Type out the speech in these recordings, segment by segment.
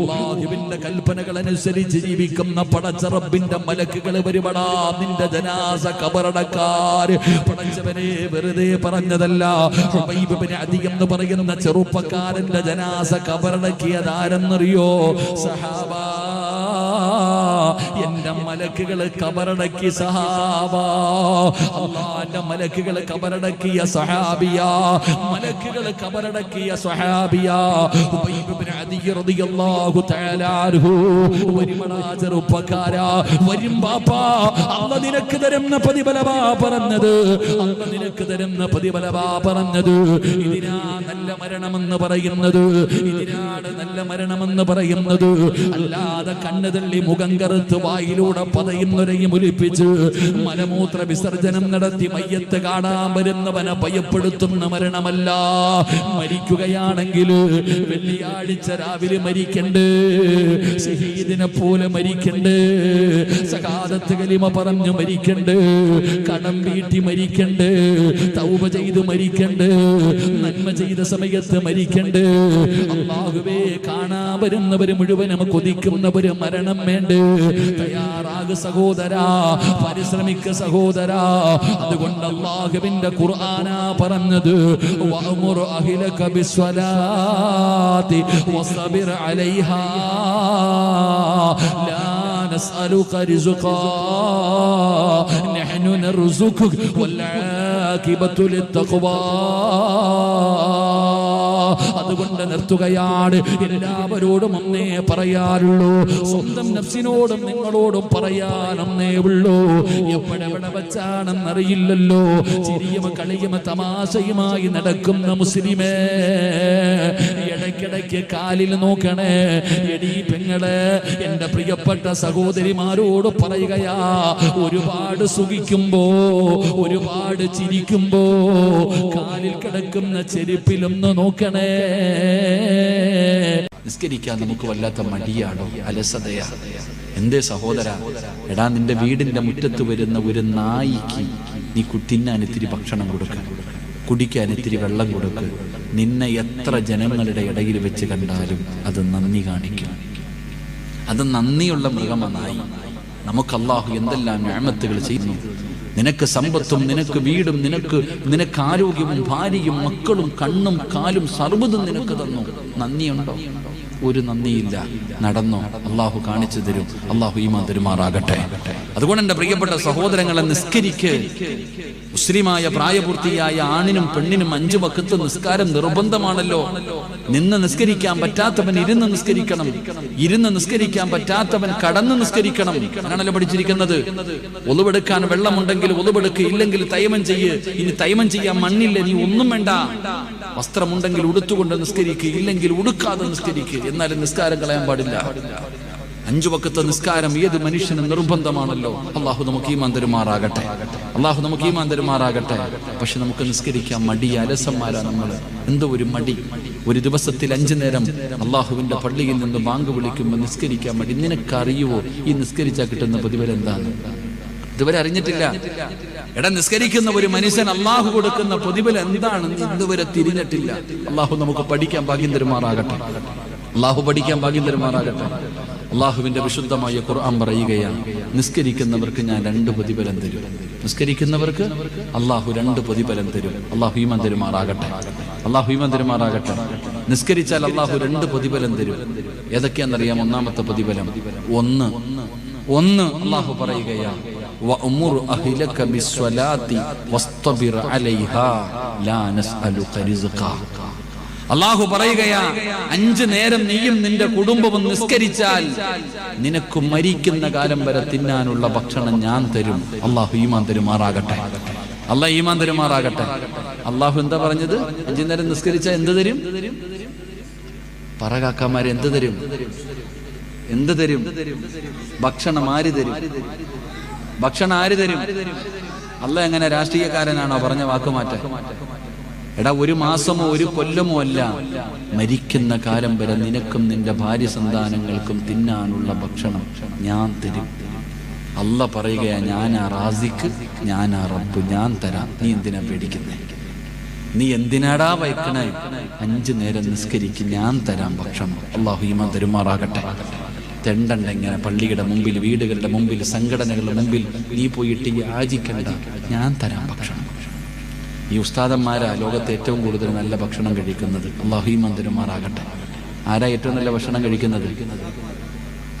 അള്ളാഹുവിന്റെ കൽപ്പനകൾ അനുസരിച്ച് ജീവിക്കുന്ന പടച്ചറബിന്റെ മലക്കുകൾ വരുപടാ നിന്റെ ജനാസ കബറടക്കാര്. പടച്ചവനെ വെറുതെ പറഞ്ഞതല്ല. അധികം എന്ന് പറയുന്ന ചെറുപ്പക്കാരന്റെ ജനാസ കബറടക്കിയതാരെന്നറിയോ? സഹാബ. എന്റെ മലക്കുകൾ കബറടക്കി സഹാബ. അള്ളാന്റെ മലക്കുകൾ കബറടക്കിയ സഹാബിയ. മലക്കുകൾ കബറടക്കിയ സഹാബിയ. നിനക്ക് തരുന്ന പ്രതിഫലവാ പറഞ്ഞത്. അല്ല നിനക്ക് തരുന്ന പ്രതിഫലവാ പറഞ്ഞത്. ഇതിനാ നല്ല മരണമെന്ന് പറയുന്നത്. ഇതിനാണ് നല്ല മരണമെന്ന് പറയുന്നത്. അല്ലാതെ കണ്ണു തള്ളി മുഖം കറുത്ത് വായിലൂടെ പതയുന്നൊരയും ഒലിപ്പിച്ച് മലമൂത്ര വിസർജനം നടത്തി മയ്യത്ത് കാണാൻ വരുന്നവനെ ഭയപ്പെടുത്തുന്ന മരണമല്ല. മരിക്കുകയാണെങ്കിൽ വെള്ളിയാഴ്ച രാവിലെ മരിക്കണ്ട് ഷഹീദിനെ പോലെ മരിക്കണ്ട് സകാലത്ത് കലിമ പറഞ്ഞു മരിക്കണ്ട് കടം വീട്ടി മരിക്കണ്ട് തൗപ ചെയ്ത് മരിക്കണ്ട് നന്മ ചെയ്ത സമയത്ത് മരിക്കണ്ട്. അള്ളാഹുവേ കാണാൻ വരുന്നവര് മുഴുവനും കൊതിക്കുന്നവര് മരണം വേണ്ട. തയ്യാറാകു സഹോദരാ പരിശ്രമിക്ക സഹോദരാ അതുകൊണ്ട് അള്ളാഹുവിന്റെ ഖുർആനാ പറഞ്ഞത് വഅമുർ അഹ്ലക ബിസ്വലാത്തി വസ്ബിർ അലൈഹാ ലാ نسألك رزقا نحن نرزقك والعاقبة للتقوى അതുകൊണ്ട് നിർത്തുകയാണ്. എല്ലാവരോടും അന്നേ പറയാറുള്ളൂ. സ്വന്തം നഫ്സിനോടും നിങ്ങളോടും പറയാൻ ഉള്ളൂ ഉള്ളൂ. എപ്പോഴെവിടെ വച്ചാണെന്നറിയില്ലല്ലോ. ചിരിയും കളിയും തമാശയുമായി നടക്കുന്ന മുസ്ലിമേ ഇടയ്ക്കിടയ്ക്ക് കാലിൽ നോക്കണേ എടീ പെങ്ങളെ എന്റെ പ്രിയപ്പെട്ട സഹോദരിമാരോട് പറയുകയാ ഒരുപാട് സുഖിക്കുമ്പോ ഒരുപാട് ചിരിക്കുമ്പോ കാലിൽ കിടക്കുന്ന ചെരുപ്പിലൊന്ന് നോക്കണേ. നിസ്കരിക്കാൻ നമുക്ക് വല്ലാത്ത മടിയാണോ? അലസതയാ. എന്തേ സഹോദര? എടാ നിന്റെ വീടിന്റെ മുറ്റത്ത് വരുന്ന ഒരു നായിക്ക് നീ കുട്ടിന്നാൻ ഇത്തിരി ഭക്ഷണം കൊടുക്ക. കുടിക്കാൻ ഇത്തിരി വെള്ളം കൊടുക്ക്. നിന്നെ എത്ര ജനങ്ങളുടെ ഇടയിൽ വെച്ച് കണ്ടാലും അത് നന്ദി കാണിക്കും. അത് നന്ദിയുള്ള മൃഗമെന്നായി. നമുക്ക് അള്ളാഹു എന്തെല്ലാം ഞാമത്തുകൾ ചെയ്യുന്നു നിനക്ക് സമ്പത്തും നിനക്ക് വീടും നിനക്ക് നിനക്ക് ആരോഗ്യവും ഭാര്യയും മക്കളും കണ്ണും കാലും സർവതും നിനക്ക് തന്നു. നന്ദിയുണ്ടോ? ഒരു നന്ദിയില്ല. നടന്നോ? അള്ളാഹു കാണിച്ചു തരും. അള്ളാഹു ഈമാ തരുമാറാകട്ടെ. അതുകൊണ്ട് എന്റെ പ്രിയപ്പെട്ട സഹോദരങ്ങളെ നിസ്കരിക്ക്. മുസ്ലിമായ പ്രായപൂർത്തിയായ ആണിനും പെണ്ണിനും അഞ്ചു വക്കത്ത് നിസ്കാരം നിർബന്ധമാണല്ലോ. നിന്ന് നിസ്കരിക്കാൻ പറ്റാത്തവൻ ഇരുന്ന് നിസ്കരിക്കണം. ഇരുന്ന് നിസ്കരിക്കാൻ പറ്റാത്തവൻ കടന്ന് നിസ്കരിക്കണം. അങ്ങനല്ലോ പഠിച്ചിരിക്കുന്നത്. ഒളിവെടുക്കാൻ വെള്ളമുണ്ടെങ്കിൽ ഒളിവെടുക്ക്. ഇല്ലെങ്കിൽ തൈമം ചെയ്യ്. ഇനി തൈമം ചെയ്യാൻ മണ്ണില്ല. നീ ഒന്നും വേണ്ട. വസ്ത്രമുണ്ടെങ്കിൽ ഉടുത്തുകൊണ്ട് നിസ്കരിക്കുക ഇല്ലെങ്കിൽ ഉടുക്കാതെ നിസ്കരിക്കുക എന്നാലും നിസ്കാരം കളയാൻ പാടില്ല. അഞ്ചു വക്കത്തെ നിസ്കാരം ഏത് മനുഷ്യന് നിർബന്ധമാണല്ലോ. അള്ളാഹു നമുക്ക് ഈ തരുമാറാകട്ടെ. അള്ളാഹു നമുക്ക് ഈ തരുമാറാകട്ടെ. പക്ഷെ നമുക്ക് നിസ്കരിക്കാൻ മടി അലസന്മാരാ നമ്മൾ എന്തോ ഒരു മടി. ഒരു ദിവസത്തിൽ അഞ്ചു നേരം അള്ളാഹുവിന്റെ പള്ളിയിൽ നിന്ന് ബാങ്ക് വിളിക്കുമ്പോൾ നിസ്കരിക്കാൻ മടി. നിനക്കറിയുവോ? ഈ നിസ്കരിച്ചാൽ കിട്ടുന്ന പ്രതിഫലം എന്താണ് ഇതുവരെ അറിഞ്ഞിട്ടില്ല. എടാ നിസ്കരിക്കുന്ന ഒരു മനുഷ്യൻ അള്ളാഹു കൊടുക്കുന്ന പ്രതിഫലം എന്താണെന്ന് ഇതുവരെ തിരിഞ്ഞിട്ടില്ല. അള്ളാഹു നമുക്ക് പഠിക്കാൻ ഭാഗ്യം തരുമാറാകട്ടെ. അള്ളാഹു പഠിക്കാൻ ഭാഗ്യം തരുമാറാകട്ടെ. അള്ളാഹുവിന്റെ വിശുദ്ധമായ ഖുർആൻ പറയുകയാണ് നിസ്കരിക്കുന്നവർക്ക് ഞാൻ രണ്ട് പ്രതിഫലം തരും. നിസ്കരിക്കുന്നവർക്ക് അള്ളാഹു രണ്ട് പ്രതിഫലം തരും. അള്ളാഹു ഈമൻ തരുമാറാകട്ടെ. അള്ളാഹു ഈമൻ തരുമാറാകട്ടെ. നിസ്കരിച്ചാൽ അള്ളാഹു രണ്ട് പ്രതിഫലം തരും. ഏതൊക്കെയാണെന്നറിയാം ഒന്നാമത്തെ പ്രതിഫലം ഒന്ന്. ഒന്ന് അള്ളാഹു പറയുകയാണ് وأمر أهلك بالصلاة واصطبر عليها لا نسألك رزقا അള്ളാഹു പറയുകയാ അഞ്ചു നേരം നീയും നിന്റെ കുടുംബവും നിസ്കരിച്ചാൽ നിനക്ക് മരിക്കുന്ന കാലം വരെ തിന്നാനുള്ള ഭക്ഷണം ഞാൻ തരും അള്ളാഹു ഈമാൻ തരുമാറാകട്ടെ അള്ളാഹ് ഈമാൻ തരുമാറാകട്ടെ അള്ളാഹു എന്താ പറഞ്ഞത് അഞ്ചു നേരം നിസ്കരിച്ചാൽ എന്ത് തരും പറകാക്കന്മാരെ എന്ത് തരും എന്ത് തരും ഭക്ഷണം ആര് തരും ഭക്ഷണം ആര് തരും? അല്ല എങ്ങനെ രാഷ്ട്രീയക്കാരനാണോ പറഞ്ഞ വാക്കുമാറ്റം എടാ ഒരു മാസമോ ഒരു കൊല്ലമോ അല്ല. മരിക്കുന്ന കാലം വരെ നിനക്കും നിന്റെ ഭാര്യ സന്താനങ്ങൾക്കും തിന്നാനുള്ള ഭക്ഷണം ഞാൻ തരും. അല്ല പറയുകയാ ഞാനാ റാസിക്ക് ഞാനാ റബ്ബ് ഞാൻ തരാം. നീ എന്തിനാ പേടിക്കുന്നേ? നീ എന്തിനാടാ വയ്ക്കണേ? അഞ്ചു നേരം നിസ്കരിക്കും ഞാൻ തരാം ഭക്ഷണം. അള്ളാഹു ഈമാൻ തരുമാറാകട്ടെ തെണ്ടണ്ട ഇങ്ങനെ പള്ളിയുടെ മുമ്പിൽ വീടുകളുടെ മുമ്പിൽ സംഘടനകളുടെ മുമ്പിൽ നീ പോയിട്ട് യാചിക്കണ്ട ഞാൻ തരാം ഭക്ഷണം. ഈ ഉസ്താദന്മാരാ ലോകത്തെ ഏറ്റവും കൂടുതൽ നല്ല ഭക്ഷണം കഴിക്കുന്നത്. അള്ളാഹു മന്ദിരന്മാരാകട്ടെ ആരാ ഏറ്റവും നല്ല ഭക്ഷണം കഴിക്കുന്നത്?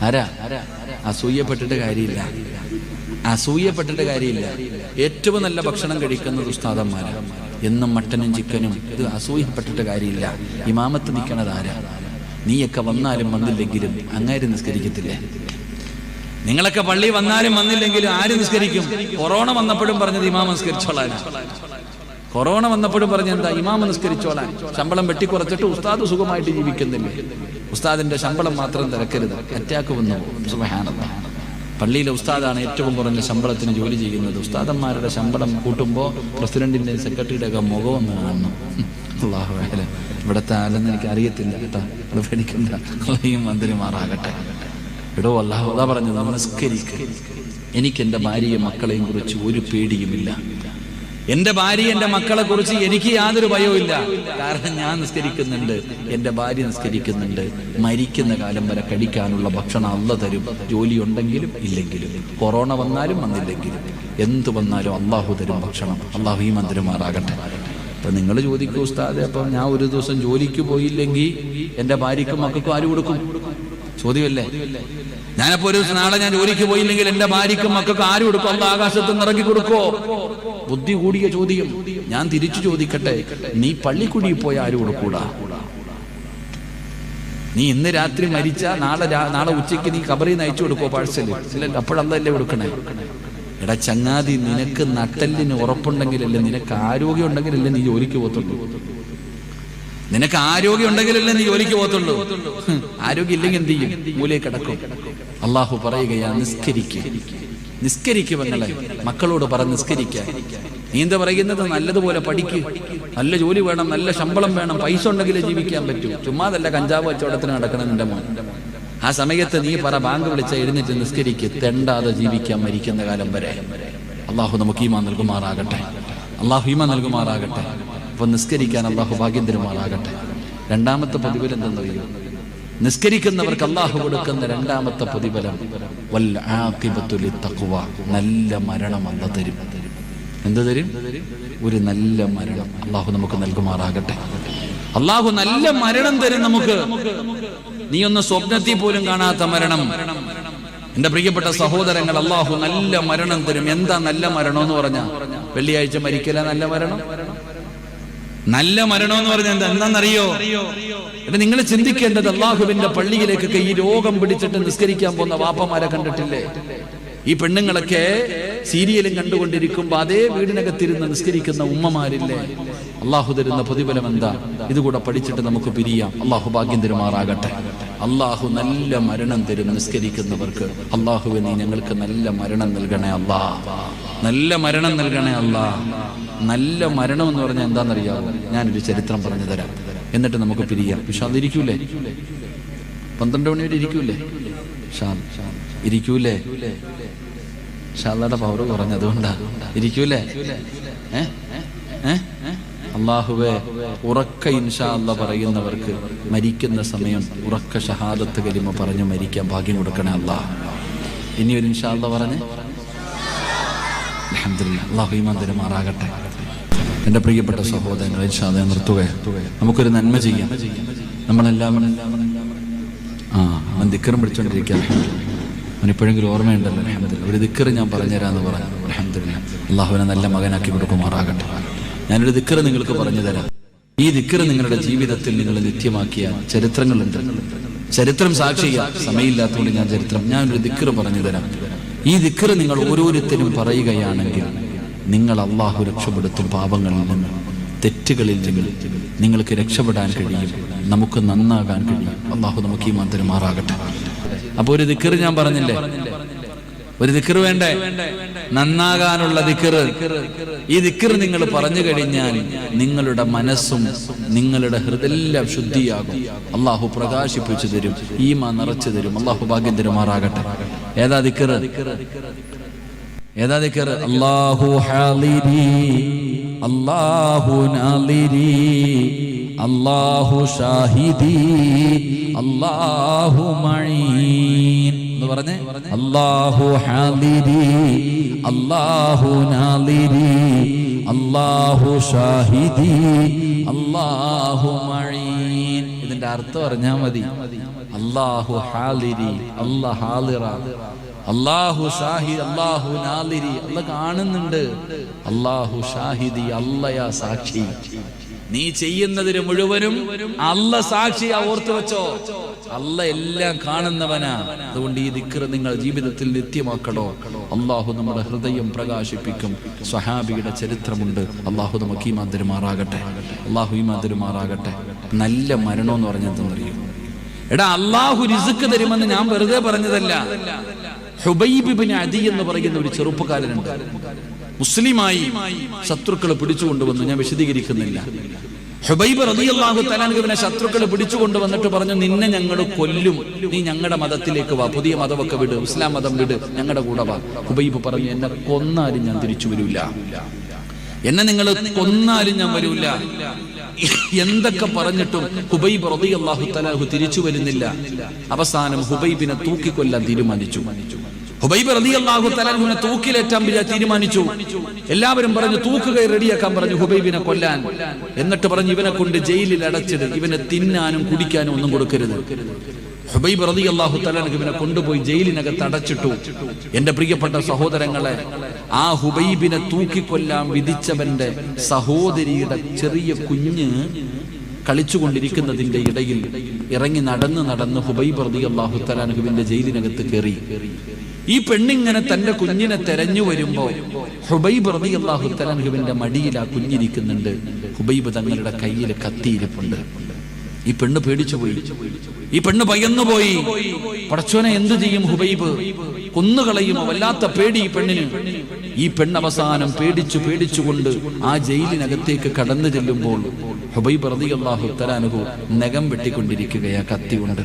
ആരാ? അസൂയപ്പെട്ടിട്ട് കാര്യമില്ല. അസൂയപ്പെട്ടിട്ട് കാര്യമില്ല. ഏറ്റവും നല്ല ഭക്ഷണം കഴിക്കുന്നത് ഉസ്താദന്മാരാ. എന്നും മട്ടനും ചിക്കനും ഇത് അസൂയപ്പെട്ടിട്ട് കാര്യമില്ല. ഇമാമത്ത് നിൽക്കണത് ആരാ? നീയൊക്കെ വന്നാലും വന്നില്ലെങ്കിലും അങ്ങാരും നിസ്കരിക്കത്തില്ലേ? നിങ്ങളൊക്കെ പള്ളി വന്നാലും വന്നില്ലെങ്കിലും ആര് നിസ്കരിക്കും? കൊറോണ വന്നപ്പോഴും പറഞ്ഞത് ഇമാം നിസ്കരിച്ചോളാൻ. കൊറോണ വന്നപ്പോഴും പറഞ്ഞ എന്താ? ഇമാമ നിസ്കരിച്ചോളാൻ. ശമ്പളം വെട്ടിക്കുറച്ചിട്ട് ഉസ്താദ് സുഖമായിട്ട് ജീവിക്കുന്നില്ലേ? ഉസ്താദിന്റെ ശമ്പളം മാത്രം തിരക്കരുത്. അറ്റാക്ക് വന്നു പള്ളിയിലെ ഉസ്താദാണ് ഏറ്റവും കുറഞ്ഞ ശമ്പളത്തിന് ജോലി ചെയ്യുന്നത്. ഉസ്താദന്മാരുടെ ശമ്പളം കൂട്ടുമ്പോൾ പ്രസിഡന്റിന്റെ സെക്രട്ടറിയുടെ ഒക്കെ മുഖം ഒന്ന് കാണണം. അള്ളാഹു വേല ഇവിടുത്തെ ആലെന്ന് എനിക്ക് അറിയത്തില്ല കേട്ടോ. അത് പേടിക്കണ്ട അള്ളയും മന്ത്രിമാറാകട്ടെ ഇവിടെ അള്ളാഹു അതാ പറഞ്ഞത് നമസ്കരിക്ക്. എനിക്ക് എന്റെ ഭാര്യയും മക്കളെയും കുറിച്ച് ഒരു പേടിയുമില്ല. എന്റെ ഭാര്യ എന്റെ മക്കളെ കുറിച്ച് എനിക്ക് യാതൊരു ഭയവും ഇല്ല. കാരണം ഞാൻ നിസ്കരിക്കുന്നുണ്ട് എന്റെ ഭാര്യ നിസ്കരിക്കുന്നുണ്ട്. മരിക്കുന്ന കാലം വരെ കഴിക്കാനുള്ള ഭക്ഷണം അല്ല തരും. ജോലി ഉണ്ടെങ്കിലും ഇല്ലെങ്കിലും. കൊറോണ വന്നാലും വന്നില്ലെങ്കിലും. എന്തു വന്നാലും അള്ളാഹു തരും ഭക്ഷണം. അള്ളാഹു ഈ മന്ത്രിമാറാകട്ടെ അപ്പൊ നിങ്ങൾ ചോദിക്കൂ ഉസ്താദെ അപ്പൊ ഞാൻ ഒരു ദിവസം ജോലിക്ക് പോയില്ലെങ്കിൽ എന്റെ ഭാര്യക്കും മക്കൾക്കും ആര് കൊടുക്കും? ചോദ്യമല്ലേ? ഞാനപ്പോ ഒരു ദിവസം നാളെ ഞാൻ ജോലിക്ക് പോയില്ലെങ്കിൽ എന്റെ ഭാര്യക്കും മക്കൾക്ക് ആര് കൊടുക്കും? അന്ന് ആകാശത്ത് നിറങ്ങി കൊടുക്കോ? ബുദ്ധി കൂടിയ ചോദ്യം. ഞാൻ തിരിച്ചു ചോദിക്കട്ടെ നീ പള്ളിക്കുടിയിൽ പോയ ആര് കൊടുക്കൂടാ? നീ ഇന്ന് രാത്രി മരിച്ച നാളെ നാളെ ഉച്ചയ്ക്ക് നീ കബറിൽ നിന്ന് അയച്ചു കൊടുക്കോ പാഴ്സൽ? ഇല്ലല്ലോ അപ്പോഴല്ലേ കൊടുക്കണേ. എടാ ചങ്ങാതി നിനക്ക് നട്ടലിന് ഉറപ്പുണ്ടെങ്കിലല്ലേ നിനക്ക് ആരോഗ്യം ഉണ്ടെങ്കിലല്ലേ നീ ജോലിക്ക് പോകത്തുള്ളൂ? നിനക്ക് ആരോഗ്യം ഉണ്ടെങ്കിലല്ലേ നീ ജോലിക്ക് പോകത്തുള്ളൂ? ആരോഗ്യം ഇല്ലെങ്കിൽ എന്ത് ചെയ്യും? മൂലയെ കിടക്കും. അള്ളാഹു പറയുകയാ നിസ്കരിക്കുക നിസ്കരിക്കുക നിസ്കരിക്കുമെങ്ങളെ മക്കളോട് പറ നിസ്കരിക്കാൻ നീ എന്താ പറയുന്നത്? നല്ലതുപോലെ പഠിക്ക്. നല്ല ജോലി വേണം നല്ല ശമ്പളം വേണം പൈസ ഉണ്ടെങ്കിലേ ജീവിക്കാൻ പറ്റൂ. ചുമ്മാതല്ല കഞ്ചാവ് കച്ചവടത്തിന് നടക്കണം നിന്റെ മോൻ. ആ സമയത്ത് നീ പറ ബാങ്ക് വിളിച്ച എഴുന്നേറ്റ് നിസ്കരിക്ക് തെണ്ടാതെ ജീവിക്കാൻ മരിക്കുന്ന കാലം വരെ. അള്ളാഹു നമുക്ക് ഈമാ നൽകുമാറാകട്ടെ. അള്ളാഹു ഈമാ നൽകുമാറാകട്ടെ. അപ്പൊ നിസ്കരിക്കാൻ അള്ളാഹു ഭാഗ്യം തരുമാറാകട്ടെ രണ്ടാമത്തെ പ്രതിഫലം എന്തെന്നറിയോ നിസ്കരിക്കുന്നവർക്ക് അള്ളാഹു കൊടുക്കുന്ന രണ്ടാമത്തെ പ്രതിഫലം ലിത്തഖ്വ. നല്ല മരണം അല്ല തരും. എന്ത് തരും? ഒരു നല്ല മരണം അള്ളാഹു നമുക്ക് നൽകുമാറാകട്ടെ. അള്ളാഹു നല്ല മരണം തരും നമുക്ക്. നീ ഒന്ന് സ്വപ്നത്തിൽ പോലും കാണാത്ത മരണം. എന്റെ പ്രിയപ്പെട്ട സഹോദരങ്ങൾ അള്ളാഹു നല്ല മരണം തരും. എന്താ നല്ല മരണം എന്ന് പറഞ്ഞ? വെള്ളിയാഴ്ച മരിക്കല നല്ല മരണം? നല്ല മരണം. എന്ന് പറഞ്ഞ എന്താ? എന്താണെന്നറിയോ എടാ നിങ്ങൾ ചിന്തിക്കേണ്ടത് അള്ളാഹുവിന്റെ പള്ളിയിലേക്കൊക്കെ ഈ രോഗം പിടിച്ചിട്ട് നിസ്കരിക്കാൻ പോകുന്ന വാപ്പമാരെ കണ്ടിട്ടില്ലേ? ഈ പെണ്ണുങ്ങളൊക്കെ സീരിയലും കണ്ടുകൊണ്ടിരിക്കുമ്പോ അതേ വീടിനകത്തിരുന്ന് നിസ്കരിക്കുന്ന ഉമ്മമാരില്ലേ? അള്ളാഹു തരുന്ന പ്രതിഫലം എന്താ? ഇതുകൂടെ പഠിച്ചിട്ട് നമുക്ക് പിരിയാം. അള്ളാഹു ഭാഗ്യം തരുമാറാകട്ടെ. അള്ളാഹു നല്ല മരണം തരും നിസ്കരിക്കുന്നവർക്ക്. അള്ളാഹുവെ നീ ഞങ്ങൾക്ക് നല്ല മരണം നൽകണേ അള്ളാ. നല്ല മരണം നൽകണേ അള്ളാ. നല്ല മരണം എന്ന് പറഞ്ഞാൽ എന്താണെന്നറിയാമോ ഞാനൊരു ചരിത്രം പറഞ്ഞു തരാം. എന്നിട്ട് നമുക്ക് പിരിയാം. പക്ഷെ അതിരിക്കൂലേ? പന്ത്രണ്ട് മണി വരെ ഇരിക്കൂലേ ഇരിക്കൂലേ? ഷാദയുടെ പവർ കുറഞ്ഞതുകൊണ്ടാ. ഇരിക്കൂലേ? അള്ളാഹുവേ ഉറക്ക ഇൻഷാ പറയുന്നവർക്ക് മരിക്കുന്ന സമയം ഉറക്ക ഷഹാദത്ത് കലിമ പറഞ്ഞു മരിക്കാൻ ഭാഗ്യം കൊടുക്കണേ അള്ളാഹ് ഇനി ഒരു ഇൻഷാ പറഞ്ഞേ? അൽഹംദുലില്ലാ. അള്ളാഹു ഈമാൻ എന്റെ പ്രിയപ്പെട്ട സഹോദരങ്ങൾ ഇൻഷാദെ നിർത്തുക നമുക്കൊരു നന്മ ചെയ്യാം. നമ്മളെല്ലാം ആ ദിക്കറും പിടിച്ചോണ്ടിരിക്കുക അവൻ ഇപ്പോഴെങ്കിലും ഓർമ്മയുണ്ടല്ലോ അലഹമ്മദില്ല ഒരു ദിക്കറ് ഞാൻ പറഞ്ഞുതരാമെന്ന് പറഞ്ഞു. അലഹമ്മദില്ല അള്ളാഹുവിനെ നല്ല മകനാക്കി കൊടുക്കുമാറാകട്ടെ. ഞാനൊരു ദിക്കറ് നിങ്ങൾക്ക് പറഞ്ഞു തരാം ഈ ദിക്കറ് നിങ്ങളുടെ ജീവിതത്തിൽ നിങ്ങൾ നിത്യമാക്കിയ ചരിത്രങ്ങളുണ്ട്. ചരിത്രം സാക്ഷിയ സമയമില്ലാത്തതുകൊണ്ട് ഞാൻ ചരിത്രം ഞാനൊരു ദിക്കറ് പറഞ്ഞു തരാം ഈ ദിക്കറ് നിങ്ങൾ ഓരോരുത്തരും പറയുകയാണെങ്കിൽ നിങ്ങൾ അള്ളാഹു രക്ഷപ്പെടുത്തും പാപങ്ങളിൽ നിന്ന്. തെറ്റുകളിൽ നിന്ന് നിങ്ങൾക്ക് രക്ഷപ്പെടാൻ കഴിയും. നമുക്ക് നന്നാകാൻ കഴിയും. അള്ളാഹു നമുക്ക് ഈ മന്ത്രം മാറാകട്ടെ അപ്പൊ ഒരു ദിക്കറ് ഞാൻ പറഞ്ഞില്ലേ? ഒരു ദിക്കർ വേണ്ടേ? നന്നാകാനുള്ള ദിക്കർ ഈ ദിക്കർ നിങ്ങൾ പറഞ്ഞു കഴിഞ്ഞാൽ നിങ്ങളുടെ മനസ്സും നിങ്ങളുടെ ഹൃദയെല്ലാം ശുദ്ധിയാകും. അള്ളാഹു പ്രകാശിപ്പിച്ചു തരും ഈമ നിറച്ചു തരും. അള്ളാഹു ഭാഗ്യം തരുമാറാകട്ടെ. ഏതാ ദിക്കർ ഏതാ ദിക്കർ അള്ളാഹു ഹാലിരി അല്ലാഹു നാലിരി അല്ലാഹു ഷാഹിദി അല്ലാഹു മഴീൻ. എന്ന് പറഞ്ഞേ അല്ലാഹു ഹാലിരി അല്ലാഹു നാളിരി അല്ലാഹു ഷാഹിദി അല്ലാഹു മഴീൻ. ഇതിന്റെ അർത്ഥം അറിഞ്ഞാൽ മതി. അല്ലാഹു ഹാലിരി ഹാലിറ. അല്ലാഹു ഷാഹി അള്ളാഹു നാലിരി അല്ല കാണുന്നുണ്ട്. അള്ളാഹു ഷാഹിദി അല്ലയാ സാക്ഷി. നീ ചെയ്യുന്നതിന് മുഴുവനും അല്ല സാക്ഷി ഓർത്തു വെച്ചോ. അല്ല എല്ലാം കാണുന്നവനാ. അതുകൊണ്ട് ഈ ദിക്കർ നിങ്ങൾ ജീവിതത്തിൽ നിത്യമാക്കണോ? അള്ളാഹു നമ്മുടെ ഹൃദയം പ്രകാശിപ്പിക്കും. സ്വഹാബിയുടെ ചരിത്രമുണ്ട്. അള്ളാഹു നമുക്ക് ഈ മാതിരുമാറാകട്ടെ അള്ളാഹു ഈ മാതിരുമാറാകട്ടെ നല്ല മരണം എന്ന് പറഞ്ഞെന്തെന്നറിയും എടാ അള്ളാഹു രിസുക്ക് തരുമെന്ന് ഞാൻ വെറുതെ പറഞ്ഞതല്ല. ഹുബൈബ് ബിൻ അദി എന്ന് പറയുന്ന ഒരു ചെറുപ്പക്കാരനുണ്ട്. മുസ്ലിമായി ശത്രുക്കളെ പിടിച്ചുകൊണ്ടുവന്നു. ഞാൻ വിശദീകരിക്കുന്നില്ല. ഹുബൈബ് റളിയല്ലാഹു തലാനുവിനെ ശത്രുക്കളെ പിടിച്ചുകൊണ്ടുവന്നിട്ട് പറഞ്ഞു നിന്നെ ഞങ്ങൾ കൊല്ലും. നീ ഞങ്ങളുടെ മതത്തിലേക്ക് വാ. പുതിയ മതമൊക്കെ വിട്. ഇസ്ലാം മതം വിട്. ഞങ്ങളുടെ കൂടെ വാ. ഹുബൈബ് പറഞ്ഞു എന്നെ കൊന്നാലും ഞാൻ തിരിച്ചു വരില്ല എന്നെ നിങ്ങൾ കൊന്നാലും ഞാൻ വരൂല. എന്തൊക്കെ പറഞ്ഞിട്ടും ഹുബൈബ് റളിയല്ലാഹു തലാഹു തിരിച്ചു വരുന്നില്ല. അവസാനം ഹുബൈബിനെ തൂക്കിക്കൊല്ലാൻ തീരുമാനിച്ചു. ഹുബൈബ് റളിയല്ലാഹു തലാഹുവിനെ തൂക്കിലേറ്റാൻ തീരുമാനിച്ചു. എല്ലാവരും പറഞ്ഞു തൂക്കുക റെഡിയാക്കാൻ പറഞ്ഞു ഹുബൈബിനെ കൊല്ലാൻ. എന്നിട്ട് പറഞ്ഞു ഇവനെ കൊണ്ട് ജയിലിൽ അടച്ചിട് ഇവനെ തിന്നാനും കുടിക്കാനും ഒന്നും കൊടുക്കരുത്. ഹുബൈബ് റതി അള്ളാഹു ഇവനെ കൊണ്ടുപോയി ജയിലിനകത്ത് അടച്ചിട്ടു. എന്റെ പ്രിയപ്പെട്ട സഹോദരങ്ങളെ ആ ഹുബൈബിനെ തൂക്കിക്കൊല്ലാൻ വിധിച്ചവന്റെ സഹോദരിയുടെ ചെറിയ കുഞ്ഞ് കളിച്ചുകൊണ്ടിരിക്കുന്നതിന്റെ ഇടയിൽ ഇറങ്ങി നടന്ന് നടന്ന് ഹുബൈബ് റതി അള്ളാഹു തആലാഹുവിന്റെ ജയിലിനകത്ത് കയറി. ഈ പെണ്ണിങ്ങനെ തന്റെ കുഞ്ഞിനെ തെരഞ്ഞു വരുമ്പോ ഹുബൈബ് റളിയല്ലാഹു തആലാഹുവിന്റെ മടിയിൽ ആ കുഞ്ഞിരിക്കുന്നുണ്ട്. ഹുബൈബ് തങ്ങളുടെ കയ്യിൽ കത്തിയിരിപ്പുണ്ട്. ഈ പെണ്ണ് പേടിച്ചു പോയി. ഈ പെണ്ണ് ഭയന്നുപോയി പടച്ചോനെ എന്തു ചെയ്യും ഹുബൈബ്? കൊന്നുകളയുമോ? വല്ലാത്ത പേടി ഈ പെണ്ണിന്. ഈ പെണ്ണ് അവസാനം പേടിച്ചു പേടിച്ചുകൊണ്ട് ആ ജയിലിനകത്തേക്ക് കടന്നു ചെല്ലുമ്പോൾ ഹുബൈബ് റളിയല്ലാഹു തആലാഹു നഖം വെട്ടിക്കൊണ്ടിരിക്കുകയാ കത്തി കൊണ്ട്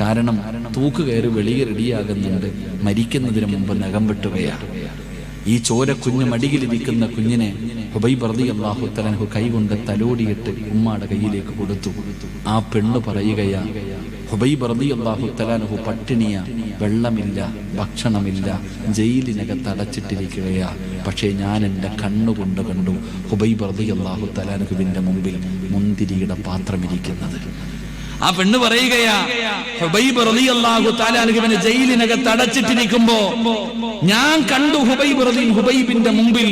കാരണം തൂക്കുകയറ് വെളിയെ റെഡിയാകുന്നുണ്ട്. മരിക്കുന്നതിന് മുമ്പ് നഖം വെട്ടുകയാ. ഈ ചോര കുഞ്ഞ് മടിയിലിരിക്കുന്ന കുഞ്ഞിനെ ഹുബൈബ് റളിയല്ലാഹു തആലാഹു കൈകൊണ്ട് തലോടിയിട്ട് ഉമ്മാടെ കയ്യിലേക്ക് കൊടുത്തു. ആ പെണ്ണ് പറയുകയാ ഹുബൈബ് അള്ളാഹു തലാനുഹു പട്ടിണിയ വെള്ളമില്ല ഭക്ഷണമില്ല ജയിലിനകത്ത് അടച്ചിട്ടിരിക്കുകയാ. പക്ഷേ ഞാൻ എന്റെ കണ്ണുകൊണ്ട് കണ്ടു ഹുബൈബ് അള്ളാഹു തലാനുഹുവിന്റെ മുമ്പിൽ മുന്തിരിയുടെ പാത്രം ഇരിക്കുന്നത് ആ പെണ്ണ് പറയുകയാ ഹുബൈബ് റളിയല്ലാഹു തആലാഹുവിനെ ജയിലിനകത്ത് അടച്ചിട്ടിരിക്കുമ്പോ ഞാൻ കണ്ടു ഹുബൈബ് ഹുബൈബിന്റെ മുമ്പിൽ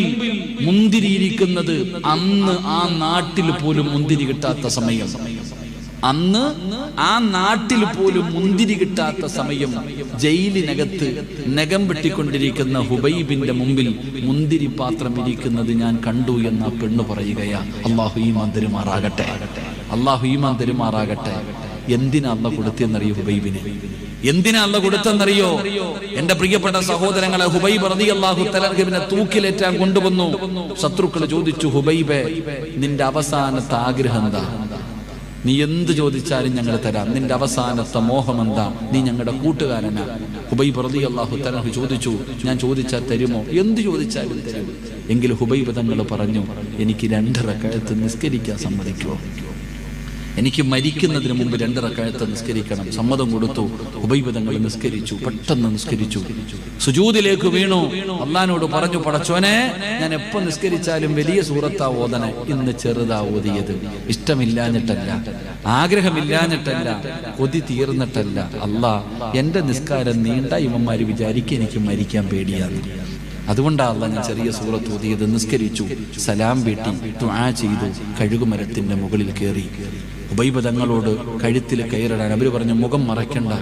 മുന്തിരി ഇരിക്കുന്നത് അന്ന് ആ നാട്ടിൽ പോലും മുന്തിരി കിട്ടാത്ത സമയം. അന്ന് ആ നാട്ടിൽ പോലും മുന്തിരി കിട്ടാത്ത സമയം ജയിലിനകത്ത് നഖം വെട്ടിക്കൊണ്ടിരിക്കുന്ന ഹുബൈബിന്റെ മുമ്പിൽ മുന്തിരി പാത്രം ഇരിക്കുന്നത് ഞാൻ കണ്ടു എന്ന പെണ്ണു പറയുകയാ അള്ളാഹു ഈ മന്ദിരമാറാകട്ടെ അള്ളാഹു ഈ മന്ദിരമാറാകട്ടെ എന്തിനാ അല്ല കൊടുത്തെന്നറിയോ ഹുബൈബിന്? എന്തിനാ അല്ല കൊടുത്തെന്നറിയോ എന്റെ പ്രിയപ്പെട്ട സഹോദരങ്ങളെ ഹുബൈബ് റളിയല്ലാഹു അള്ളാഹു തലർഗിനെ തൂക്കിലേറ്റാൻ കൊണ്ടുവന്നു. ശത്രുക്കൾ ചോദിച്ചു ഹുബൈബെ നിന്റെ അവസാനത്തെ ആഗ്രഹം എന്താ? നീ എന്ത് ചോദിച്ചാലും ഞങ്ങൾ തരാം. നിന്റെ അവസാനത്തെ മോഹം എന്താ? നീ ഞങ്ങളുടെ കൂട്ടുകാരനാ. ഹുബൈബ് റതി അള്ളാഹു തലഹു ചോദിച്ചു ഞാൻ ചോദിച്ചാൽ തരുമോ? എന്ത് ചോദിച്ചാലും തരും. എങ്കിൽ ഹുബൈബ് തങ്ങൾ പറഞ്ഞു എനിക്ക് രണ്ടര കഴുത്ത് നിസ്കരിക്കാൻ സമ്മതിക്കുമോ എനിക്ക് മരിക്കുന്നതിന് മുമ്പ് രണ്ട് റക്കായത്ത് നിസ്കരിക്കണം. സമ്മതം കൊടുത്തു. ഉപയോഗങ്ങൾ നിസ്കരിച്ചു. പെട്ടെന്ന് നിസ്കരിച്ചു. സുജൂതിലേക്ക് വീണു. അള്ളഹാനോട് പറഞ്ഞു പടച്ചോനെ ഞാൻ എപ്പോ നിസ്കരിച്ചാലും വലിയ സൂറത്താ ഓതനെ ഇന്ന് ചെറുതാ ഓതിയത്. ഇഷ്ടമില്ലാഞ്ഞിട്ടല്ല. ആഗ്രഹമില്ലാഞ്ഞിട്ടല്ല. കൊതി തീർന്നിട്ടല്ല. അല്ലാ എന്റെ നിസ്കാരം നീണ്ട ഇവന്മാര് വിചാരിക്കും എനിക്ക് മരിക്കാൻ പേടിയാണ്. അതുകൊണ്ടാണ് ഞാൻ ചെറിയ സൂറത്ത് ഓതിയത്. നിസ്കരിച്ചു. സലാം വീട്ടി. ചെയ്തു. കഴുകുമരത്തിന്റെ മുകളിൽ കയറി ഉബൈബ് കഴുത്തിൽ കയറിടാൻ അവർ പറഞ്ഞു മുഖം മറയ്ക്കണ്ട.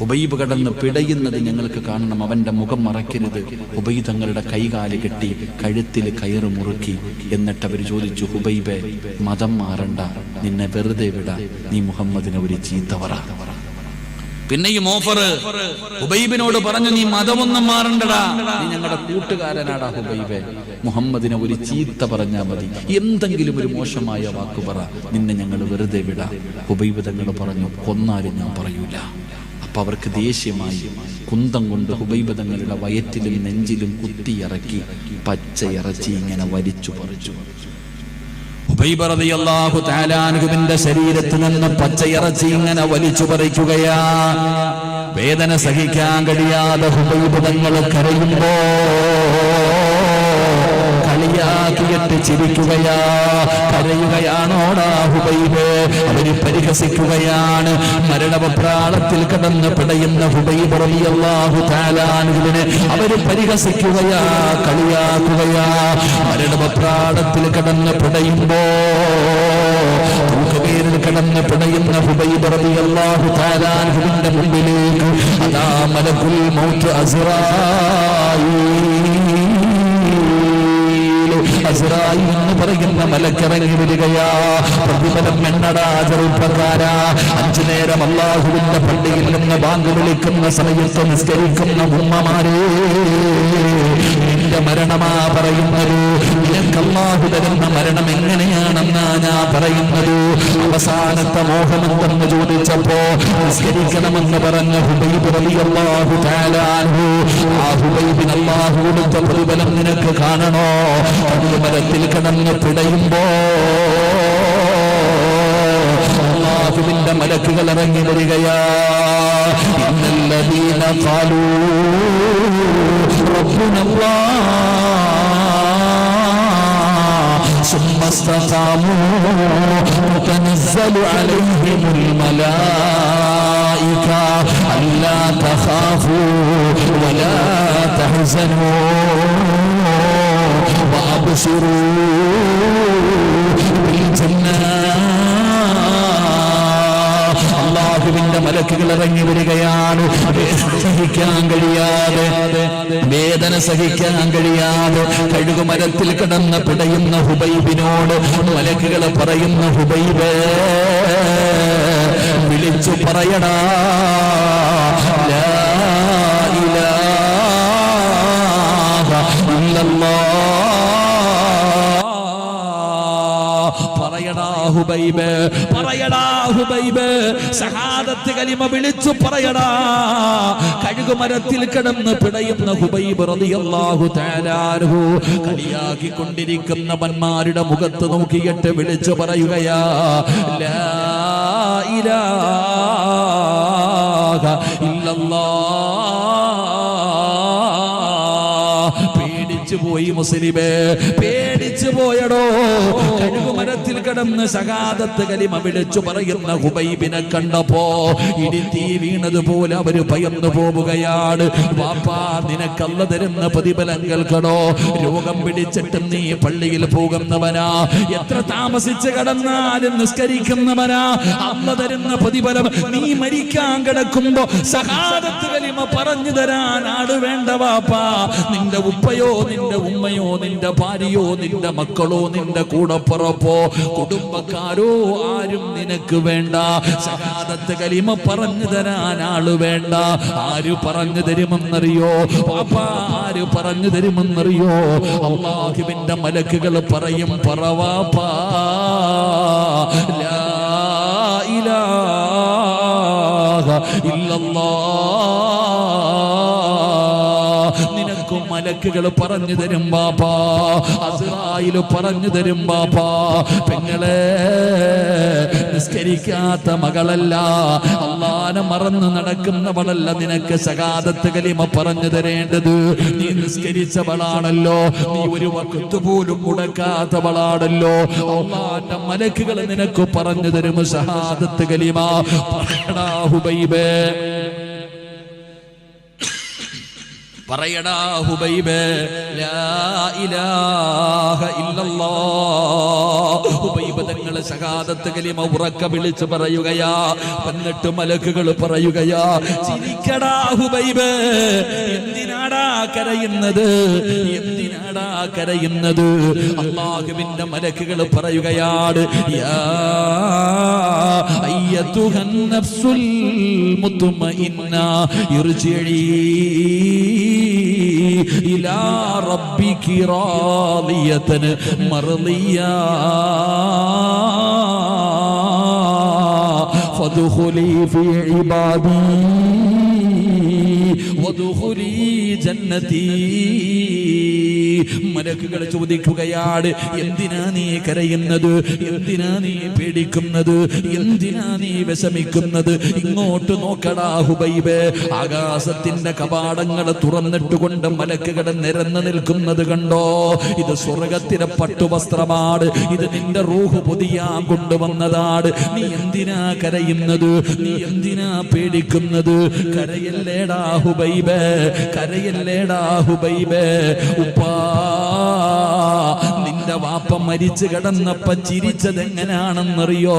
ഉബൈബ് കടന്ന് പിടയുന്നത് ഞങ്ങൾക്ക് കാണണം. അവന്റെ മുഖം മറയ്ക്കരുത്. ഉബൈ തങ്ങളുടെ കൈകാൽ കെട്ടി കഴുത്തിൽ കയറ് മുറുക്കി. എന്നിട്ട് അവർ ചോദിച്ചു ഹുബൈബെ മതം മാറണ്ട. നിന്നെ വെറുതെ വിട. നീ മുഹമ്മദിനെ ഒരു ചീത്ത പറ. പിന്നെയും ഓഫർ. ഹുബൈബിനോട് പറഞ്ഞു നീ മതമൊന്നും മാറണ്ടടാ. നീ ഞങ്ങളുടെ കൂട്ടുകാരനാടാ ഹുബൈബെ. മുഹമ്മദിനെ ഒരു ചീത്ത പറഞ്ഞാൽ മതി. എന്തെങ്കിലും ഒരു മോശമായ വാക്ക് പറ. നിന്നെ ഞങ്ങൾ വെറുതെ വിടാ. ഹുബൈബ് തങ്ങൾ പറഞ്ഞു കൊന്നാലും ഞാൻ പറയൂല. അപ്പൊ അവർക്ക് ദേഷ്യമായി. കുന്തം കൊണ്ട് ഹുബൈബതങ്ങളുടെ വയറ്റിലും നെഞ്ചിലും കുത്തിയിറക്കി പച്ച ഇറച്ചി ഇങ്ങനെ വലിച്ചു പറിച്ചു. അൻഹുവിന്റെ ശരീരത്തിൽ നിന്ന് പച്ചയിറച്ചി ഇങ്ങനെ വലിച്ചു പറിക്കുകയാ. വേദന സഹിക്കാൻ കഴിയാതെ ഹുബൈബ് തങ്ങൾ കരയുമ്പോ കളിയാക്കിയിട്ട് ചിരിക്കുകയാ കരയുകയാണോടാ ഹുബൈബ്. അവർ പരിഹസിക്കുകയാണ്. മരണപ്രാളത്തിൽ കടന്ന് പിടയുന്ന ഹുബൈബ് റളിയല്ലാഹു തആല അൻഹുവിനെ അവർ പരിഹസിക്കുകയാ കളിയാക്കുകയാ. മരണപ്രാളത്തിൽ കടന്ന് പിടയുമ്പോ തൂക്കുകീരിൽ കിടന്ന് പിടയുന്ന ഹുബൈബ് റളിയല്ലാഹു തആല അൻഹുവിന്റെ മുമ്പിലേക്ക് അതാ മലക്കുൽ മൗത്ത് അസ്റായീൽ അസ്റായി എന്ന് പറയുന്ന മലക്കിറങ്ങി വരികയാ. പ്രതിഫലം എണ്ണടാ ചെറുപ്പക്കാര. അഞ്ചു നേരം അള്ളാഹുവിന്റെ പള്ളിയിൽ നിന്ന് ബാങ്ക് വിളിക്കുന്ന സമയത്ത് നിസ്കരിക്കുന്ന ഉമ്മമാരെ നിന്റെ മരണമാ പറയുന്നത്. നിനക്ക് അള്ളാഹു തരുന്ന മരണം എങ്ങനെയാണെന്നാ ഞാൻ പറയുന്നത്. അവസാനത്തെ മോഹമെന്തെന്ന് ചോദിച്ചപ്പോ നിസ്കരിക്കണമെന്ന് പറഞ്ഞ ഹുബൈബ് റളിയല്ലാഹു തആല അൻഹു ആ ഹുബൈബിന് അള്ളാഹു കൊടുത്ത പ്രതിഫലം നിനക്ക് കാണണോ? മരത്തിൽ കിടന്ന് പിടയുമ്പോ അള്ളാഹുവിന്റെ മലക്കുകൾ ഇറങ്ങി വരികയാ ഇന്നല്ലദീന ഖാലൂ റബ്ബുന അല്ലാഹ് ثم استقاموا تتنزل عليهم الملائكة ألا تخافوا ولا تحزنوا അള്ളാഹുവിന്റെ മലക്കുകൾ ഇറങ്ങി വരികയാണ്. സഹിക്കാൻ കഴിയാതെ വേദന സഹിക്കാൻ കഴിയാതെ കഴുകുമരത്തിൽ കിടന്ന് പിടയുന്ന ഹുബൈബിനോട് മലക്കുകൾ പറയുന്ന ഹുബൈബ് വിളിച്ചു പറയടാ ഹുബൈബ്. പറയടാ കലിമ വിളിച്ചു പറയടാ. കഴുകുമരത്തിൽ കിടന്ന് പിടയുന്ന ഹുബൈബ് റളിയല്ലാഹു കളിയാക്കി കൊണ്ടിരിക്കുന്നവന്മാരുടെ മുഖത്ത് നോക്കിയിട്ട് വിളിച്ചു പറയുകയാ ലാ ഇലാഹ ഇല്ലല്ലാഹ്. പേടിച്ചു പോയി മുസ്ലിമേ. പേടിച്ചു പോയടോ. കഴുകുമരത്തിൽ കിടന്ന് സകാദത്ത് കലിമ വിളിച്ചു പറയുന്ന ഹുബൈബിനെ കണ്ടപ്പോ തീ വീണതുപോലെ അവർ ഭയന്നു പോവുകയാണ്. വാപ്പാ നിനക്കല്ല തരുന്ന പ്രതിഫലം കേൾക്കണോ രോഗം പിടിച്ചിട്ട് നീ പള്ളിയിൽ പോകുന്നവനാ. എത്ര താമസിച്ച് കടന്നാലും നിസ്കരിക്കുന്നവനാ. അല്ല തരുന്ന പ്രതിഫലം നീ മരിക്കാൻ കിടക്കുമ്പോ സഹാദത്ത് കലിമ പറഞ്ഞു ആട് വേണ്ട വാപ്പാ. നിന്റെ ഉപ്പയോ നിന്റെ ഉമ്മയോ നിന്റെ ഭാര്യയോ നിന്റെ മക്കളോ നിന്റെ കൂടപ്പുറപ്പോ കുടുംബക്കാരോ ആരും നിനക്ക് വേണ്ട. സഹാദത്ത് കലിമ പറഞ്ഞു തരാൻ ആൾ വേണ്ട. ആര് പറഞ്ഞു തരുമെന്നറിയോ? ആര് പറഞ്ഞു തരുമെന്നറിയോ? അള്ളാഹുവിന്റെ മലക്കുകൾ പറയും പറവാപ്പാ ലാ ഇലാഹ ഇല്ലല്ലാഹ് നിനക്കും മലക്കുകൾ പറഞ്ഞു തരും ബാപ്പാ. അസ്രായിൽ പറഞ്ഞു തരും ബാപ്പാ. പെങ്ങളെ നിസ്കരിക്കാത്ത മകളല്ല. അള്ളാനെ മറന്ന് നടക്കുന്നവളല്ല നിനക്ക് സകാദത്ത് കലിമ പറഞ്ഞു തരേണ്ടത്. നീ നിസ്കരിച്ചവളാണല്ലോ. നീ ഒരു വക്കത്ത് പോലും മുടക്കാത്തവളാണല്ലോ. അള്ളാന്റെ മലക്കുകൾ നിനക്ക് പറഞ്ഞു തരും സഹാദത്ത് കലിമ. പറയടാ ഹുബൈബേ. പറയടാ ഹുബൈബ് ലാ ഇലാഹ ഇല്ലല്ലാഹ്. ഹുബൈബ് തങ്ങൾ സഹാദത്ത് കലിമ ഉറക്ക വിളിച്ച് പറയുകയാ എന്നിട്ട് മലക്കുകൾ പറയുകയാ ചിരിക്കടാ ഹുബൈബ് എന്തിനാടാ കരയുന്നത് എന്തിനാടാ കരയുന്നത്? അള്ളാഹുവിന്റെ മലക്കുകൾ പറയുകയാണ് യാ അയ്യത്തുഹൻ നഫ്സുൽ മുത്മഇന്ന ഇർജിഇ إلى ربك راضية مرضية. فادخلي في عبادي. മലക്കുകൾ ചോദിക്കുകയാണ് എന്തിനാ നീ കരയുന്നത്? എന്തിനാ നീ പേടിക്കുന്നത്? എന്തിനാ നീ വിഷമിക്കുന്നത്? ഇങ്ങോട്ട് നോക്കടാ ഹുബൈബ്. ആകാശത്തിന്റെ കവാടങ്ങൾ തുറന്നിട്ടുകൊണ്ട് മലക്കുകൾ നിരന്നു നിൽക്കുന്നത് കണ്ടോ? ഇത് സ്വർഗത്തിലെ പട്ടുവസ്ത്രമാണ്. ഇത് നിന്റെ റൂഹ് പൊതിയാൻ കൊണ്ടുവന്നതാണ്. നീ എന്തിനാ കരയുന്നത്? നീ എന്തിനാ പേടിക്കുന്നത്? കരയല്ലേടാ ഹുബൈബ്. കരയല്ലേടാ ഹുബൈബ്. ഉപ്പാ നിന്റെ വാപ്പ മരിച്ചു കിടന്നപ്പ ചിരിച്ചത് എങ്ങനെയാണെന്നറിയോ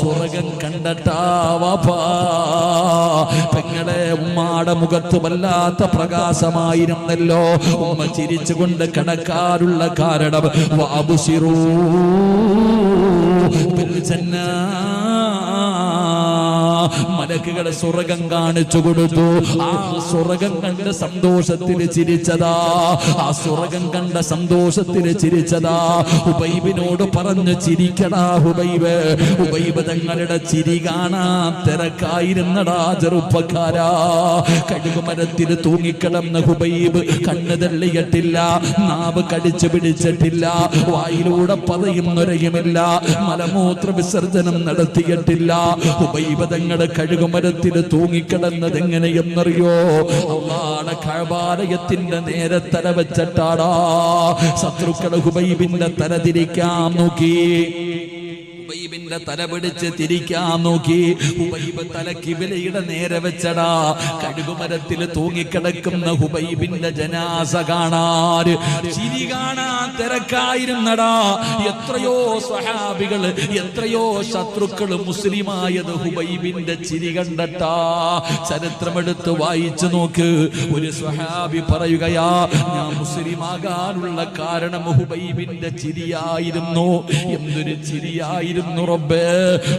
സ്വർഗം കണ്ടട്ടാ വാപ്പാ. പെങ്ങളെ ഉമ്മാടെ മുഖത്ത് വല്ലാത്ത പ്രകാശമായിരുന്നല്ലോ. ഉമ്മ ചിരിച്ചുകൊണ്ട് കിടക്കാറുള്ള കാരണം വാബുസിറൂ. മലക്കുകളെ സ്വർഗം കാണിച്ചു കൊടുത്തു. ആ സ്വർഗം കണ്ട സന്തോഷത്തിൽ ചിരിച്ചതാ. ആ സ്വർഗം കണ്ട സന്തോഷത്തിൽ ചിരിച്ചതാ. ഹുബൈബിനോട് പറഞ്ഞു ചിരിക്കടാ ഹുബൈബ്. ഹുബൈബ് തങ്ങളുടെ ചിരി കാണാൻ തിരക്കായിരുന്നടാ ചെറുപ്പക്കാരാ. കഴുകുമരത്തിൽ തൂങ്ങിക്കിടന്ന ഹുബൈബ് കണ്ണ് തള്ളിയിട്ടില്ല നാവ് കടിച്ചു പിടിച്ചിട്ടില്ല വായിലൂടെ പറയുന്നൊരയുമില്ല മലമൂത്ര വിസർജനം നടത്തിയിട്ടില്ല. ഹുബൈബ് തങ്ങളുടെ കഴുകുമരത്തിൽ തൂങ്ങിക്കിടന്നത് എങ്ങനെയെന്നറിയോ? അള്ളാടെ കഴബാലയത്തിന്റെ നേരെ തല വെച്ചിട്ടാടാ. ശത്രുക്കൾ ഹുബൈബിന്റെ തല തിരിക്കാൻ നോക്കി. ഉബൈബിന്റെ തല പിടിച്ച് തിരിക്കാൻ നോക്കി. ഉബൈബ് തല കിബിലയുടെ നേരെ വെച്ചടാ. കടുകുമരത്തിൽ തൂങ്ങിക്കിടക്കുന്ന ഹുബൈബിന്റെ ജനാസ കാണാൻ. ചിരി കാണാൻ തിരക്കായിരുന്നടാ. എത്രയോ സ്വഹാബികൾ എത്രയോ ശത്രുക്കൾ മുസ്ലിമായത് ഹുബൈബിന്റെ ചിരി കണ്ടട്ടാ. ചരിത്രമെടുത്ത് വായിച്ചു നോക്ക്. ഒരു സഹാബി പറയുകയാ ഞാൻ മുസ്ലിമാകാനുള്ള കാരണം ഹുബൈബിന്റെ ചിരിയായിരുന്നു. എന്തൊരു ചിരിയായിരുന്നു. റബ്ബേ?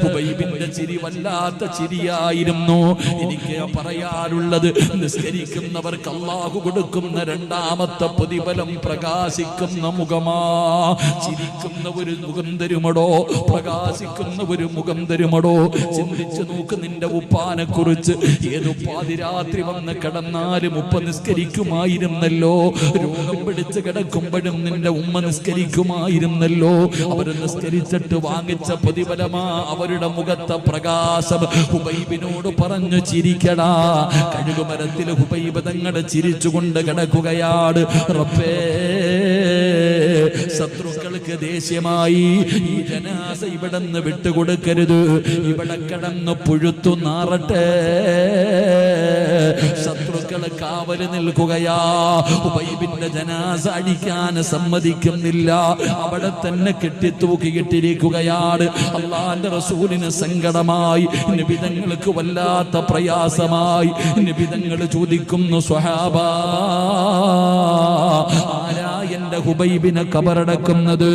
ഹുബൈബിന്റെ ചിരി വല്ലാത്ത ചിരിയായിരുന്നു. എനിക്ക് പറയാനുള്ളത് നിസ്കരിക്കുന്നവർക്ക് അള്ളാഹു കൊടുക്കുന്ന രണ്ടാമത്തെ പ്രതിഫലം പ്രകാശിക്കുന്ന മുഖമാ. ചിരിക്കുന്ന ഒരു മുഖം തരുമടോ? പ്രകാശിക്കുന്ന ഒരു മുഖം തരുമടോ? ചിന്തിച്ചു നോക്ക് നിന്റെ ഉപ്പാനെ കുറിച്ച് ഏത് പാതിരാത്രി വന്ന് കിടന്നാലും ഉപ്പ നിസ്കരിക്കുമായിരുന്നല്ലോ. രോഗം പിടിച്ച് കിടക്കുമ്പോഴും നിന്റെ ഉമ്മ നിസ്കരിക്കുമായിരുന്നല്ലോ. അവർ നിസ്കരിച്ചിട്ട് വാങ്ങിച്ച പ്രതിഫലമാ അവരുടെ മുഖത്തെ പ്രകാശം. ഹുബൈബിനോട് പറഞ്ഞു ചിരിക്കടാ. കഴുകുമരത്തിൽ ഹുബൈബ് തങ്ങളെ ചിരിച്ചുകൊണ്ട് കിടക്കുകയാണ്. റബ്ബേ ശത്രുക്കൾക്ക് ദേഷ്യമായി ഈ ജനാസ ഇവിടെ നിന്ന് വിട്ടുകൊടുക്കരുത്. ഇവിടെ കിടന്ന് പുഴുത്തു നാറട്ടെ. ശത്രുക്കൾ കാവൽ നിൽക്കുകയാ. ഉബൈബിന്റെ ജനാസ അടിക്കാൻ സമ്മതിക്കുന്നില്ല. അവിടെ തന്നെ കെട്ടിത്തൂക്കിയിട്ടിരിക്കുകയാണ് അള്ളാന്റെ റസൂലിന് സങ്കടമായി. നിബിതങ്ങൾക്ക് വല്ലാത്ത പ്രയാസമായി. നിബിതങ്ങൾ ചോദിക്കുന്നു സ്വഹാബ ആരാ എന്റെ ഹുബൈബിനെ കബറടക്കുന്നത്?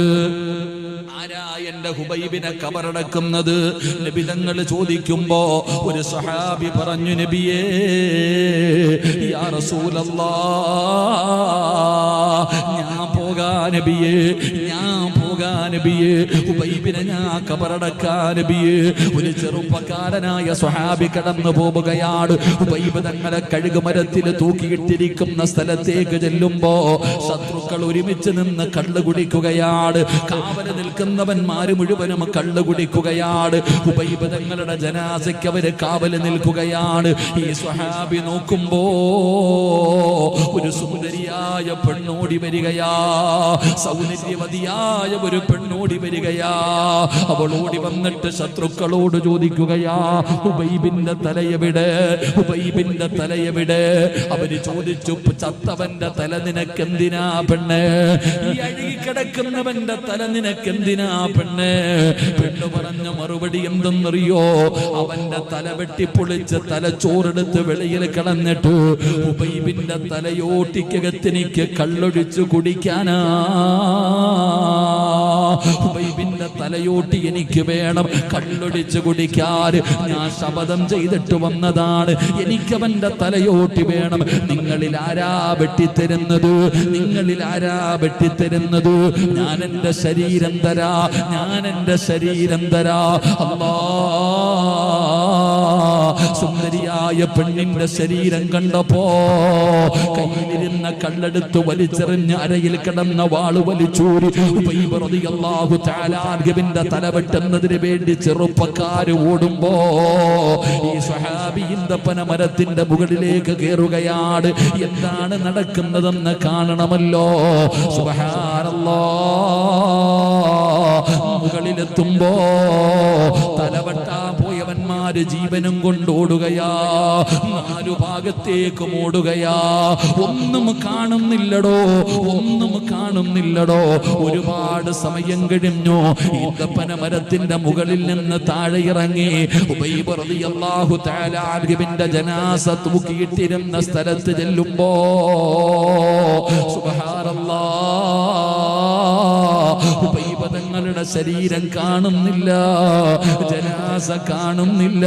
എന്റെ ഹുബൈബിനെ കബറടക്കുന്നത്. നബിതങ്ങൾ ചോദിക്കുമ്പോ ഒരു സഹാബി പറഞ്ഞു നബിയേ യാ ഞാൻ പോകാ നബിയേ ഞാൻ പോകാ ഉബൈബിനെ ഞാൻ കബറടക്കാ നബിയേ. ഒരു ചെറുപ്പക്കാരനായ സ്വഹാബി കടന്നു പോവുകയാണ്. ഉബൈബ് തങ്ങളെ കഴുകുമരത്തിൽ തൂക്കിയിട്ടിരിക്കുന്ന സ്ഥലത്തേക്ക് ചെല്ലുമ്പോ ശത്രുക്കൾ ഒരുമിച്ച് നിന്ന് കള്ളു കുടിക്കുകയാണ്. കാവൽ നിൽക്കുന്നവന്മാര് മുഴുവനും കള്ളു കുടിക്കുകയാണ്. ഉബൈബ് തങ്ങളുടെ ജനാസയ്ക്ക് അവർ കാവൽ നിൽക്കുകയാണ്. ഈ സ്വഹാബി നോക്കുമ്പോ ഒരു സുന്ദരിയായ പെണ്ണോടി വരികയാ. സൗന്ദര്യവതിയായ ഒരു പെണ്ണോടി വരികയാ. അവൾ ഓടി വന്നിട്ട് ശത്രുക്കളോട് ചോദിക്കുകയാ ഉബൈബിന്റെ തലയെവിടെ ഉബൈബിന്റെ തലയെവിടെ അവർ ചോദിച്ചു ചത്തവന്റെ തല നിനക്കെന്തിനാ പെണ്ണ്? ഈ അഴുകിക്കിടക്കുന്നവന്റെ തല നിനക്കെന്തിനാ പെണ്ണ്? പെണ്ണ് പറഞ്ഞ മറുപടി എന്തെന്നറിയോ? അവന്റെ തല വെട്ടിപ്പൊളിച്ച് തലച്ചോറെടുത്ത് വെളിയിൽ കളഞ്ഞിട്ട് ഉബൈബിന്റെ തലയോട്ടിക്കകത്തിനിക്ക് കള്ളൊഴിച്ചു കുടിക്കാനാ. ഉബൈബിന്റെ തലയോട്ടി എനിക്ക് വേണം. കല്ലൊടിച്ച് കുടിക്കാൻ. ഞാൻ ശപഥം ചെയ്തിട്ട് വന്നതാണ്. എനിക്കവന്റെ തലയോട്ടി വേണം. നിങ്ങളിൽ ആരാ വെട്ടിത്തരുന്നത്? നിങ്ങളിൽ ആരാ വെട്ടിത്തരുന്നത്? ഞാൻ എന്റെ ശരീരം തരാ. ഞാൻ എന്റെ ശരീരം തരാ. അല്ലാ. സുന്ദരിയായ പെണ്ണിന്റെ ശരീരം കണ്ടപ്പോ കയ്യിലിരുന്ന കല്ലെടുത്ത് വലിച്ചെറിഞ്ഞ് അരയിൽ കിടന്ന വാൾ വലിച്ചൂരി തആല അൻഹുവിന്റെ തല വെട്ടുന്നതിന് വേണ്ടി ചെറുപ്പക്കാര് ഓടുമ്പോ ഈ സ്വഹാബിന്റെ മരത്തിന്റെ മുകളിലേക്ക് കയറുകയാണ് എന്താണ് നടക്കുന്നതെന്ന് കാണണമല്ലോ? സുഹാരല്ലോ മുകളിലെത്തുമ്പോ തലവെട്ടാൻ പോയവന്മാര് ജീവനും കൊണ്ടോടുകയാ നാലു ഭാഗത്തേക്കും ഓടുകയാ. ഒന്നും കാണുന്നില്ലടോ ഒന്നും കാണുന്നില്ലടോ. ഒരുപാട് സമയം കഴിഞ്ഞു. ഈന്തപ്പന മരത്തിന്റെ മുകളിൽ നിന്ന് താഴെ ഇറങ്ങി റളിയല്ലാഹു തആല ജനാസ തൂക്കിയിട്ടിരുന്ന സ്ഥലത്ത് ചെല്ലുമ്പോ സുബ്ഹാനല്ലാഹ് തങ്ങളുടെ ശരീരം കാണുന്നില്ല ജനാസ കാണുന്നില്ല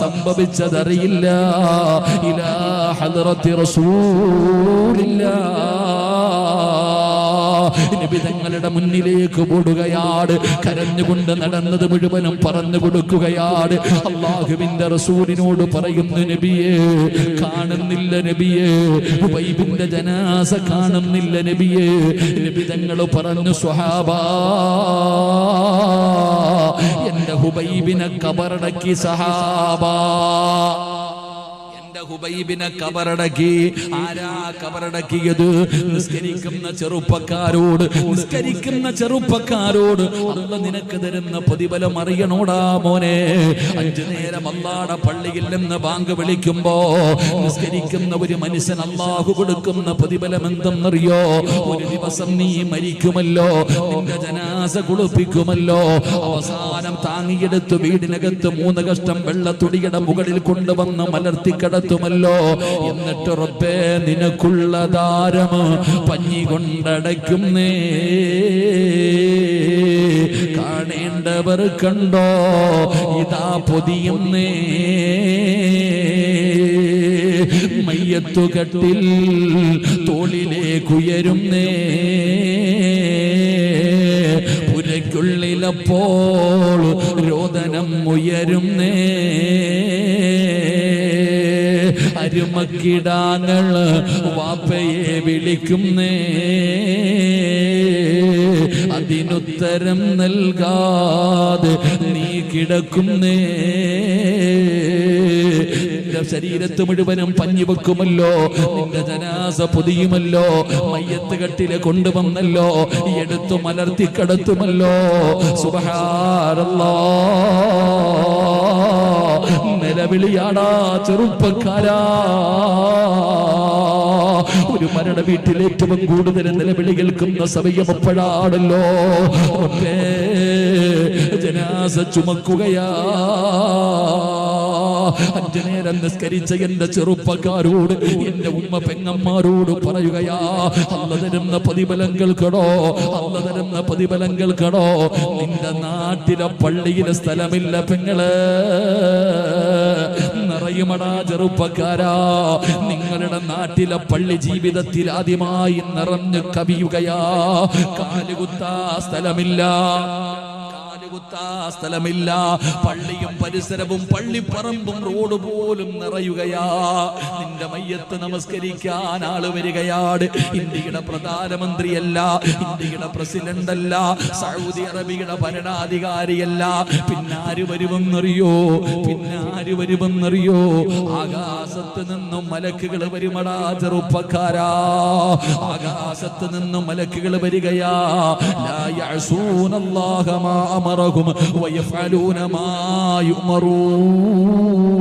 സംഭവിച്ചതറിയില്ല. ഇലാ ഹദറത്തി റസൂലില്ലാ. നബി തങ്ങളുടെ മുന്നിലേക്ക് ഓടുകയാണ് കരഞ്ഞുകൊണ്ട് നടന്നത് മുഴുവനും പറഞ്ഞു കൊടുക്കുകയാണ് അള്ളാഹുവിന്റെ റസൂലിനോട് പറയുന്നു നബിയെ കാണുന്നില്ല നബിയെ. വൈബിന്റെ ജനാസ കാണുന്നില്ല നബിയെ. നബി തങ്ങൾ പറഞ്ഞു സ്വഹാബ എന്റെ ഹുബൈബിനെ കബറടക്കി സഹാബാ ഹുബൈബിനെ കബറടക്കി. ആരാ കബറടക്കിയത്? നിസ്കരിക്കുന്ന ചെറുപ്പക്കാരോട് നിസ്കരിക്കുന്ന ചെറുപ്പക്കാരോട് അല്ല നിനക്ക് തരുന്ന പ്രതിഫലം അറിയണോടാ മോനെ. അഞ്ചു നേരം അല്ലാടെ പള്ളിയിൽ നിന്ന് ബാങ്ക് വിളിക്കുമ്പോ നിസ്കരിക്കുന്ന ഒരു മനുഷ്യൻ അള്ളാഹു കൊടുക്കുന്ന പ്രതിഫലം എന്തെന്നറിയോ? ഒരു ദിവസം നീ മരിക്കുമല്ലോ നിന്റെ ജനാസ കുളിപ്പിക്കുമല്ലോ. അവസാനം താങ്ങിയെടുത്ത് വീടിനകത്ത് മൂന്ന് കഷ്ടം വെള്ളത്തുടിയുടെ മുകളിൽ കൊണ്ടുവന്ന് മലർത്തി കിടത്തുമല്ലോ എന്നിട്ട് റബ്ബേ നിനക്കുള്ള ദാരം പഞ്ഞി കൊണ്ടടയ്ക്കുന്നേ. കാണേണ്ടവർ കണ്ടോ? ഇതാ പൊതിയുന്നേ. മയ്യത്തുകട്ടിൽ തോളിലേക്കുയരുന്നേ പുരയ്ക്കുള്ളിലപ്പോൾ രോദനം ഉയരുന്നേ. അരുമക്കിടാങ്ങൾ വാപ്പയെ വിളിക്കുന്നേ. അതിനുത്തരം നൽകാതെ നീ കിടക്കുന്നേ. നിന്റെ ശരീരത്ത് മുഴുവനും പഞ്ഞി വെക്കുമല്ലോ നിന്റെ ജനാസ പൊതിയുമല്ലോ. മയ്യത്ത് കട്ടിൽ കൊണ്ടുവന്നല്ലോ. എടുത്തു മലർത്തി കടത്തുമല്ലോ. സുബഹാരല്ലോ നിലവിളിയാടാ ചെറുപ്പക്കാരാ. ഒരു മരണ വീട്ടിൽ ഏറ്റവും കൂടുതൽ നിലവിളി കേൾക്കുന്ന സമയം എപ്പോഴാണല്ലോ ജനാസ ചുമക്കുകയാ. അഞ്ചു നേരം നിസ്കരിച്ച എന്റെ ചെറുപ്പക്കാരോട് എന്റെ ഉമ്മ പെങ്ങന്മാരോട് പറയുകയാ അല്ല തരുന്ന പ്രതിഫലങ്ങൾ കടോ അല്ല തരുന്ന പ്രതിഫലങ്ങൾ കടോ നിന്റെ നാട്ടിലെ പള്ളിയിലെ സ്ഥലമില്ല പെങ്ങൾ. നിറയുമടാ ചെറുപ്പക്കാരാ നിങ്ങളുടെ നാട്ടിലെ പള്ളി ജീവിതത്തിൽ ആദ്യമായി നിറഞ്ഞു കവിയുകയാ കാലുകുത്താ സ്ഥലമില്ല. സ്ഥലമില്ല. പള്ളിയും പരിസരവും പള്ളിപ്പറമ്പും റോഡ് പോലും നിറയുകയാ. നിന്റെ മയ്യത്ത് നമസ്കരിക്കാൻ ആൾ വരികയാണ് ഇന്ത്യയുടെ പ്രധാനമന്ത്രിയല്ല ഇന്ത്യയുടെ പ്രസിഡന്റ് അല്ല സൗദി അറേബ്യയുടെ ഭരണാധികാരിയല്ല. പിന്നാര് വരുമെന്നറിയോ? പിന്നാര് വരുമെന്നറിയോ? ആകാശത്ത് നിന്നും മലക്കുകൾ വരുമടാ ചെറുപ്പക്കാരാ. ആകാശത്ത് നിന്നും മലക്കുകൾ വരികയാ. أدبارهم ويفعلون ما يؤمرون.